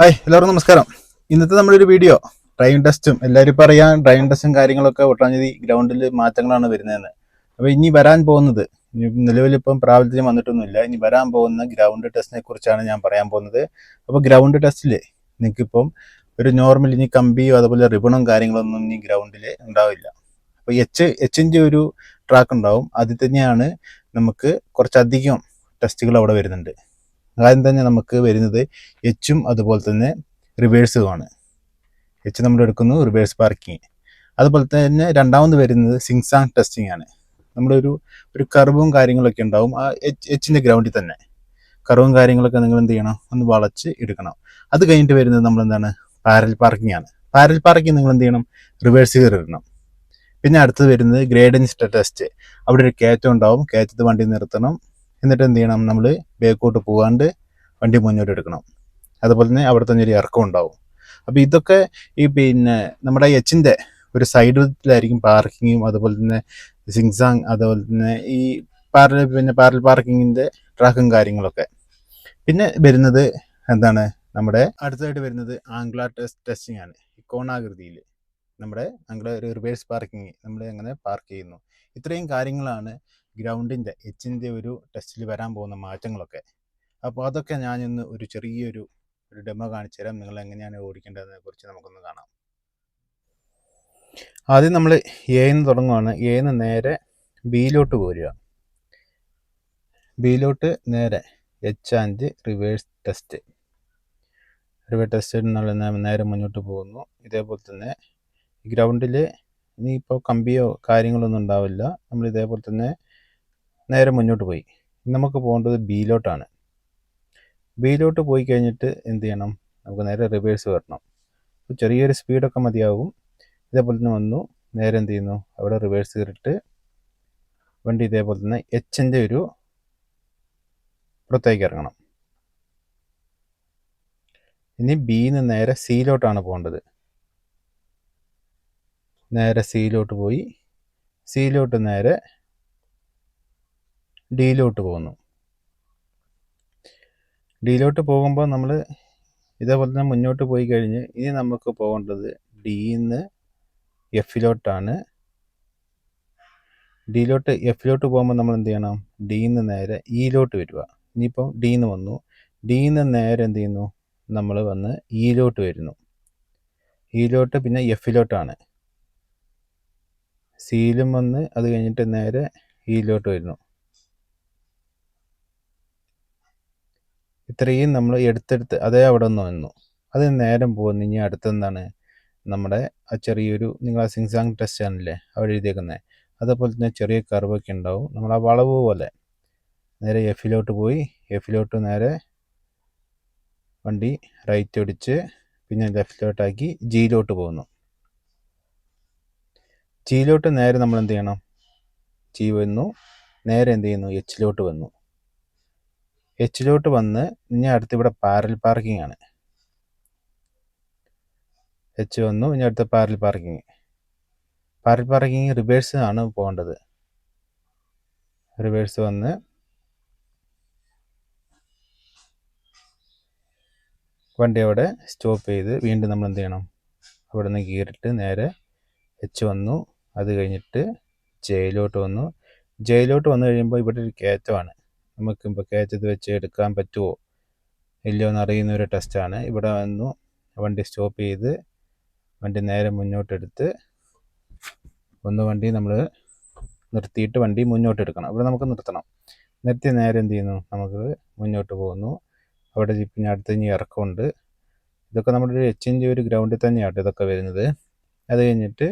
Hi എല്ലാവർക്കും നമസ്കാരം. ഇന്നത്തെ നമ്മളൊരു വീഡിയോ. ഡ്രൈവിംഗ് ടെസ്റ്റും എല്ലാവരും ഇപ്പോൾ അറിയാം ഡ്രൈവിംഗ് ടെസ്റ്റും കാര്യങ്ങളൊക്കെ ഒട്ടാഞ്ചേരി ഗ്രൗണ്ടിൽ മാറ്റങ്ങളാണ് വരുന്നതെന്ന്. അപ്പോൾ ഇനി വരാൻ പോകുന്നത് നിലവിലിപ്പം പ്രാബല്യം വന്നിട്ടൊന്നുമില്ല. ഇനി വരാൻ പോകുന്ന ഗ്രൗണ്ട് ടെസ്റ്റിനെ കുറിച്ചാണ് ഞാൻ പറയാൻ പോകുന്നത്. അപ്പോൾ ഗ്രൗണ്ട് ടെസ്റ്റിൽ നിങ്ങൾക്കിപ്പം ഒരു നോർമൽ ഇനി കമ്പിയോ അതുപോലെ റിബണും കാര്യങ്ങളൊന്നും ഇനി ഗ്രൗണ്ടിൽ ഉണ്ടാവില്ല. അപ്പോൾ എച്ച് എച്ചിന്റെ ഒരു ട്രാക്ക് ഉണ്ടാവും. അതിൽ തന്നെയാണ് നമുക്ക് കുറച്ചധികം ടെസ്റ്റുകൾ അവിടെ വരുന്നുണ്ട്. ആദ്യം തന്നെ നമുക്ക് വരുന്നത് എച്ചും അതുപോലെ തന്നെ റിവേഴ്സുമാണ് എച്ച് നമ്മൾ എടുക്കുന്നു റിവേഴ്സ് പാർക്കിങ് അതുപോലെ തന്നെ രണ്ടാമത് വരുന്നത് സിങ്സാങ് ടെസ്റ്റിംഗ് ആണ്. നമ്മളൊരു ഒരു കർവും കാര്യങ്ങളൊക്കെ ഉണ്ടാവും. ആ എച്ച് എച്ചിന്റെ ഗ്രൗണ്ടിൽ തന്നെ. കർവും കാര്യങ്ങളൊക്കെ നിങ്ങൾ എന്ത് ചെയ്യണം? ഒന്ന് വളച്ച് എടുക്കണം. അത് കഴിഞ്ഞിട്ട് വരുന്നത് നമ്മൾ എന്താണ്? പാരൽ പാർക്കിംഗ് ആണ്. പാരൽ പാർക്കിംഗ് നിങ്ങൾ എന്ത് ചെയ്യണം? റിവേഴ്സ് ഇടണം. പിന്നെ അടുത്തത് വരുന്നത് ഗ്രേഡൻസ് ടെസ്റ്റ് അവിടെ ഒരു കയറ്റം ഉണ്ടാവും. കയറ്റത്ത് വണ്ടി നിർത്തണം. എന്നിട്ട് എന്ത് ചെയ്യണം? നമ്മൾ ബേക്കോട്ട് പോകാണ്ട് വണ്ടി മുന്നോട്ട് എടുക്കണം. അതുപോലെ തന്നെ അവിടെ തന്നെ ഒരു ഇറക്കം ഉണ്ടാവും. അപ്പോൾ ഇതൊക്കെ ഈ പിന്നെ നമ്മുടെ എച്ചിന്റെ ഒരു സൈഡിലായിരിക്കും പാർക്കിങ്ങും അതുപോലെ തന്നെ സിങ്സാങ് അതുപോലെ തന്നെ ഈ പാരൽ പിന്നെ പാരൽ പാർക്കിങ്ങിന്റെ ട്രാക്കും കാര്യങ്ങളൊക്കെ. പിന്നെ വരുന്നത് എന്താണ്? നമ്മുടെ അടുത്തതായിട്ട് വരുന്നത് ആംഗ്ലാർ ടെസ്റ്റ് ടെസ്റ്റിംഗ് ആണ്. ഈ കോണാകൃതിയിൽ നമ്മുടെ ആംഗ്ല റിവേഴ്സ് പാർക്കിംഗ് നമ്മൾ എങ്ങനെ പാർക്ക് ചെയ്യുന്നു? ഇത്രയും കാര്യങ്ങളാണ് ഗ്രൗണ്ടിന്റെ എച്ചിന്റെ ഒരു ടെസ്റ്റിൽ വരാൻ പോകുന്ന മാറ്റങ്ങളൊക്കെ. അപ്പോൾ അതൊക്കെ ഞാനിന്ന് ഒരു ചെറിയൊരു ഒരു ഡെമോ കാണിച്ചു തരാം. നിങ്ങൾ എങ്ങനെയാണ് ഓടിക്കേണ്ടതിനെ കുറിച്ച് നമുക്കൊന്ന് കാണാം. ആദ്യം നമ്മൾ എന്ന് തുടങ്ങുവാണ്. എന്ന് നേരെ ബിയിലോട്ട് പോരുക. ബിയിലോട്ട് നേരെ H and reverse test reverse test എന്നുള്ള നേരെ മുന്നോട്ട് പോകുന്നു. ഇതേപോലെ തന്നെ ഗ്രൗണ്ടിൽ ഇനിയിപ്പോൾ കമ്പിയോ കാര്യങ്ങളൊന്നും ഉണ്ടാവില്ല. നമ്മൾ ഇതേപോലെ തന്നെ നേരെ മുന്നോട്ട് പോയി. നമുക്ക് പോകേണ്ടത് ബിയിലോട്ടാണ് ബിയിലോട്ട് പോയി കഴിഞ്ഞിട്ട് എന്ത് ചെയ്യണം? നമുക്ക് നേരെ റിവേഴ്സ് വരണം. ചെറിയൊരു സ്പീഡൊക്കെ മതിയാകും ഇതേപോലെ തന്നെ വന്നു. നേരെ എന്ത് ചെയ്യുന്നു? അവിടെ റിവേഴ്സ് കയറിയിട്ട് വണ്ടി ഇതേപോലെ തന്നെ എച്ചിന്റെ ഒരു പുറത്തേക്ക് ഇറങ്ങണം. ഇനി ബിയിൽ നിന്ന് നേരെ സിയിലോട്ടാണ് പോകേണ്ടത്. നേരെ സിയിലോട്ട് പോയി. സിയിലോട്ട് നേരെ ഡിയിലോട്ട് പോകുന്നു. ഡിയിലോട്ട് പോകുമ്പോൾ നമ്മൾ ഇതേപോലെ തന്നെ മുന്നോട്ട് പോയി കഴിഞ്ഞ് ഇനി നമുക്ക് പോകേണ്ടത് ഡിന്ന് എഫിലോട്ടാണ്. ഡിയിലോട്ട് എഫിലോട്ട് പോകുമ്പോൾ നമ്മൾ എന്ത് ചെയ്യണം? ഡിന്ന് നേരെ ഇയിലോട്ട് വരിക ഇനിയിപ്പം ഡിന്ന് വന്നു. ഡിന്ന് നേരെ എന്ത് ചെയ്യുന്നു? നമ്മൾ വന്ന് ഇയിലോട്ട് വരുന്നു. ഇയിലോട്ട് പിന്നെ എഫിലോട്ടാണ്. സിയിലും വന്ന് അത് കഴിഞ്ഞിട്ട് നേരെ ഇയിലോട്ട് വരുന്നു. ഇത്രയും നമ്മൾ എടുത്തെടുത്ത് അതേ അവിടെ നിന്ന്. വന്നു അത് നേരം പോകുന്നു. ഇനി അടുത്തെന്താണ്? നമ്മുടെ ആ ചെറിയൊരു നിങ്ങൾ ആ സിങ്സാങ് ടെസ്റ്റ് ആണല്ലേ അവിടെ എഴുതിയേക്കുന്നത് അതേപോലെ തന്നെ ചെറിയ കർവൊക്കെ ഉണ്ടാവും. നമ്മൾ ആ വളവ് പോലെ നേരെ എഫിലോട്ട് പോയി. എഫിലോട്ട് നേരെ വണ്ടി റൈറ്റ് ഒടിച്ച് പിന്നെ ലെഫ്റ്റിലോട്ടാക്കി ജിയിലോട്ട് പോകുന്നു. ജിയിലോട്ട് നേരെ നമ്മൾ എന്ത് ചെയ്യണം? ജി വന്നു. നേരെ എന്ത് ചെയ്യുന്നു? എച്ചിലോട്ട് വന്നു. എച്ചിലോട്ട് വന്ന് ഇനി അടുത്ത് ഇവിടെ പാരൽ പാർക്കിംഗ് ആണ്. എച്ച് വന്നു ഇനി അടുത്ത parallel parking parallel parking reverse ആണ് പോകേണ്ടത്. റിവേഴ്സ് വന്ന് വണ്ടി അവിടെ സ്റ്റോപ്പ് ചെയ്ത് വീണ്ടും നമ്മൾ എന്ത് ചെയ്യണം? അവിടെ നിന്ന് കീറിട്ട് നേരെ എച്ച് വന്നു അത് കഴിഞ്ഞിട്ട് ജയിലോട്ട് വന്നു. ജയിലോട്ട് വന്നു കഴിയുമ്പോൾ ഇവിടെ ഒരു കയറ്റമാണ്. നമുക്ക് ഇപ്പോൾ കയറ്റത്ത് വെച്ച് എടുക്കാൻ പറ്റുമോ ഇല്ലയോ എന്ന് അറിയുന്ന ഒരു ടെസ്റ്റാണ് ഇവിടെ വന്നു. വണ്ടി സ്റ്റോപ്പ് ചെയ്ത് വണ്ടി നേരെ മുന്നോട്ടെടുത്ത് ഒന്ന് വണ്ടി നമ്മൾ നിർത്തിയിട്ട് വണ്ടി മുന്നോട്ട് എടുക്കണം ഇവിടെ നമുക്ക് നിർത്തണം. നിർത്തി നേരെ എന്ത് ചെയ്യുന്നു? നമുക്ക് മുന്നോട്ട് പോകുന്നു. അവിടെ ജിപ്പിന് അടുത്ത് ഇനി ഇറക്കമുണ്ട്. ഇതൊക്കെ നമ്മുടെ ഒരു എച്ചിന്റെ ഒരു ഗ്രൗണ്ടിൽ തന്നെയാണ് ഇതൊക്കെ വരുന്നത്. അത് കഴിഞ്ഞിട്ട്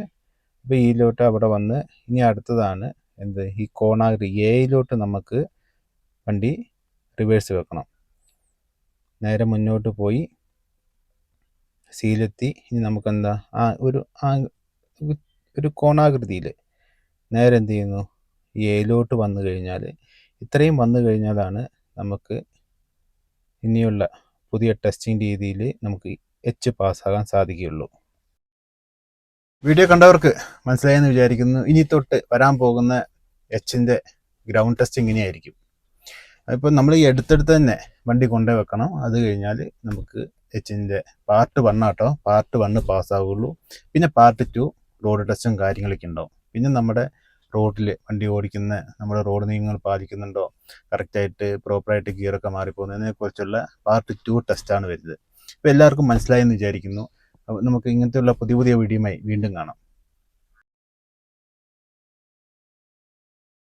ഇപ്പോൾ ഈയിലോട്ട് അവിടെ വന്ന് ഇനി അടുത്തതാണ് എന്ത്? ഈ കോണാഗിരി എയിലോട്ട് നമുക്ക് വണ്ടി റിവേഴ്സ് വെക്കണം. നേരെ മുന്നോട്ട് പോയി സീലെത്തി ഇനി നമുക്കെന്താ? ആ ഒരു ആ ഒരു കോണാകൃതിയിൽ നേരെ എന്ത് ചെയ്യുന്നു? ഈ എയിലോട്ട് വന്നു കഴിഞ്ഞാൽ ഇത്രയും വന്നു കഴിഞ്ഞാലാണ് നമുക്ക് ഇനിയുള്ള പുതിയ ടെസ്റ്റിംഗ് രീതിയിൽ നമുക്ക് എച്ച് പാസ്സാകാൻ സാധിക്കുകയുള്ളൂ. വീഡിയോ കണ്ടവർക്ക് മനസ്സിലായെന്ന് വിചാരിക്കുന്നു. ഇനി തൊട്ട് വരാൻ പോകുന്ന എച്ചിന്റെ ഗ്രൗണ്ട് ടെസ്റ്റ് ഇങ്ങനെയായിരിക്കും അപ്പോൾ നമ്മൾ ഈ അടുത്തടുത്ത് തന്നെ വണ്ടി കൊണ്ടേ വെക്കണം. അത് കഴിഞ്ഞാൽ നമുക്ക് എച്ചിന്റെ പാർട്ട് വൺ ആട്ടോ പാർട്ട് വണ്ണ് പാസ്സാവുള്ളൂ. പിന്നെ പാർട്ട് ടു റോഡ് ടെസ്റ്റും കാര്യങ്ങളൊക്കെ ഉണ്ടാവും. പിന്നെ നമ്മുടെ റോഡിൽ വണ്ടി ഓടിക്കുന്ന നമ്മുടെ റോഡ് നിയമങ്ങൾ പാലിക്കുന്നുണ്ടോ? കറക്റ്റായിട്ട് പ്രോപ്പറായിട്ട് ഗിയറൊക്കെ മാറിപ്പോകുന്നതിനെ കുറിച്ചുള്ള പാർട്ട് ടു ടെസ്റ്റാണ് വരുന്നത്. ഇപ്പോൾ എല്ലാവർക്കും മനസ്സിലായെന്ന് വിചാരിക്കുന്നു. നമുക്ക് ഇങ്ങനത്തെയുള്ള പുതിയ പുതിയ വീഡിയോയുമായി വീണ്ടും കാണാം.